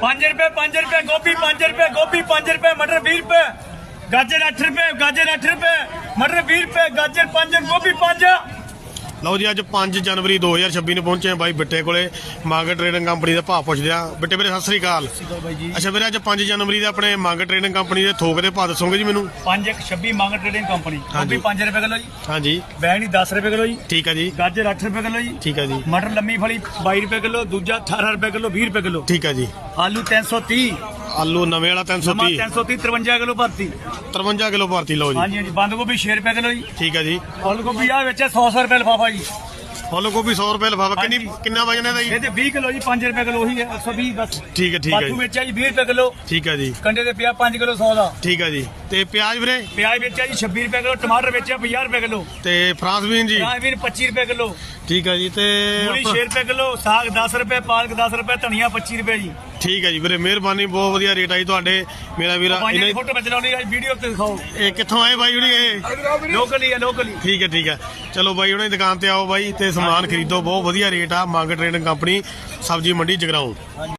5 ਰੁਪਏ 5 ਰੁਪਏ ਗੋਭੀ 5 ਰੁਪਏ ਗੋਭੀ 5 ਰੁਪਏ ਮਟਰ 20 ਰੁਪਏ। ਗਾਜਰ 8 ਰੁਪਏ, ਗਾਜਰ 8 ਰੁਪਏ, ਮਟਰ 20 ਰੁਪਏ, ਗਾਜਰ 5 ਗੋਭੀ 5 ਲਓ ਜੀ ਅੱਜ 5 ਜਨਵਰੀ 2026 ਨੂੰ ਪਹੁੰਚੇ ਹਾਂ ਬਾਈ ਬਿੱਟੇ ਕੋਲੇ। ਮੰਗ ਟ੍ਰੇਡਿੰਗ ਕੰਪਨੀ ਦੇ ਭਾਅ ਪੁੱਛਦੇ ਆ ਬਿੱਟੇ ਵੀਰੇ ਸਤਿ ਸ੍ਰੀ ਅਕਾਲ। ਅੱਛਾ ਵੀਰੇ ਅੱਜ 5 ਜਨਵਰੀ ਦੇ ਆਪਣੇ ਮੰਗ ਟ੍ਰੇਡਿੰਗ ਕੰਪਨੀ ਦੇ ਥੋਕ ਦੇ ਭਾਅ ਦੱਸੋਗੇ ਜੀ ਮੈਨੂੰ? 5 ਇੱਕ 26 ਮੰਗ ਟ੍ਰੇਡਿੰਗ ਕੰਪਨੀ। ਗੋਭੀ 5 ਰੁਪਏ ਕਿਲੋ ਜੀ। ਹਾਂਜੀ। ਬੈਂਗਣੀ 10 ਰੁਪਏ ਕਿਲੋ ਜੀ। ਠੀਕ ਹੈ ਜੀ। ਗਾਜਰ 8 ਰੁਪਏ ਕਿਲੋ ਜੀ। ਠੀਕ ਹੈ ਜੀ। ਮਟਰ ਲੰਮੀ ਫਲੀ 22 ਰੁਪਏ ਕਿਲੋ ਦੂਜਾ 18 ਰੁਪਏ ਕਿਲੋ 20 ਰੁਪਏ ਕਿਲੋ। ਠੀਕ ਹੈ ਜੀ। ਆਲੂ 330 ਆਲੂ ਨਵੇਂ ਵਾਲਾ ਨਵਾਂ 330 330 53 ਕਿਲੋ ਭਰਤੀ। 53 ਕਿਲੋ ਭਾਰਤੀ ਲਓ ਜੀ। ਹਾਂਜੀ ਹਾਂਜੀ ਬੰਦ ਗੋਭੀ 6 ਰੁਪਏ ਕਿਲੋ ਜੀ। ਠੀਕ ਹੈ ਜੀ। ਫੁੱਲ ਗੋਭੀ ਆ ਵਿੱਚ 100 100 ਰੁਪਏ ਲਫਾਫਾ ਜੀ। ਫੁੱਲ ਗੋਭੀ 100 ਰੁਪਏ ਲਫਾਫਾ। ਕਿੰਨੀ। ਕਿੰਨਾ ਵਜਨ ਹੈ ਦਾ ਜੀ? ਇਹਦੇ 20 ਕਿਲੋ ਜੀ 5 ਰੁਪਏ ਕਿਲੋ ਉਹੀ ਹੈ 120 ਬਸ। ਠੀਕ ਹੈ ਠੀਕ ਹੈ ਜੀ। ਵਿੱਚ ਆ ਜੀ 20 ਰੁਪਏ ਕਿਲੋ। ਠੀਕ ਹੈ ਜੀ। ਕੰਡੇ ਦੇ ਪਿਆ 5 ਕਿਲੋ 100 ਦਾ। ਠੀਕ ਹੈ ਜੀ। ਤੇ ਪਿਆਜ਼ ਵੀਰੇ? ਪਿਆਜ਼ ਵਿੱਚ ਆ ਜੀ 26 ਰੁਪਏ ਕਿਲੋ ਟਮਾਟਰ ਵਿੱਚ ਆ 50 ਰੁਪਏ ਕਿਲੋ। ਤੇ ਫਰਾਂਸ ਬੀਨ ਜੀ? ਪਿਆਜ਼ ਵੀਰ 25 ਰੁਪਏ ਕਿਲੋ। ਠੀਕ ਹੈ ਜੀ ਤੇ ਮੂਲੀ 6 ਰੁਪਏ ਕਿਲੋ ਸਾਗ 10 ਰੁਪਏ ਪਾਲਕ 10 ਰੁਪਏ ਧਨੀਆ 25 ਰੁਪਏ ਜੀ। ਠੀਕ ਹੈ ਜੀ ਵੀਰੇ ਮਿਹਰਬਾਨੀ ਬਹੁਤ ਵਧੀਆ ਰੇਟ ਆਈ ਤੁਹਾਡੇ ਮੇਰਾ ਵੀਰਾ ਇਹਨਾਂ ਦੀ ਫੋਟੋ ਵਿੱਚ ਲਾਉਣੀ ਆ ਵੀਡੀਓ ਤੇ ਦਿਖਾਓ। ਇਹ ਕਿੱਥੋਂ ਆਏ ਬਾਈ ਹੁਣੀ ਇਹ? ਲੋਕਲੀ ਆ ਲੋਕਲੀ ਠੀਕ ਹੈ ਠੀਕ ਹੈ ਚਲੋ ਬਾਈ ਉਹਨਾਂ ਦੀ ਦੁਕਾਨ ਤੇ ਆਓ ਬਾਈ ਤੇ ਸਮਾਨ ਖਰੀਦੋ ਬਹੁਤ ਵਧੀਆ ਰੇਟ ਆ ਮੰਗ ਟ੍ਰੇਡਿੰਗ ਕੰਪਨੀ ਸਬਜ਼ੀ ਮੰਡੀ ਜਗਰਾਉਂ।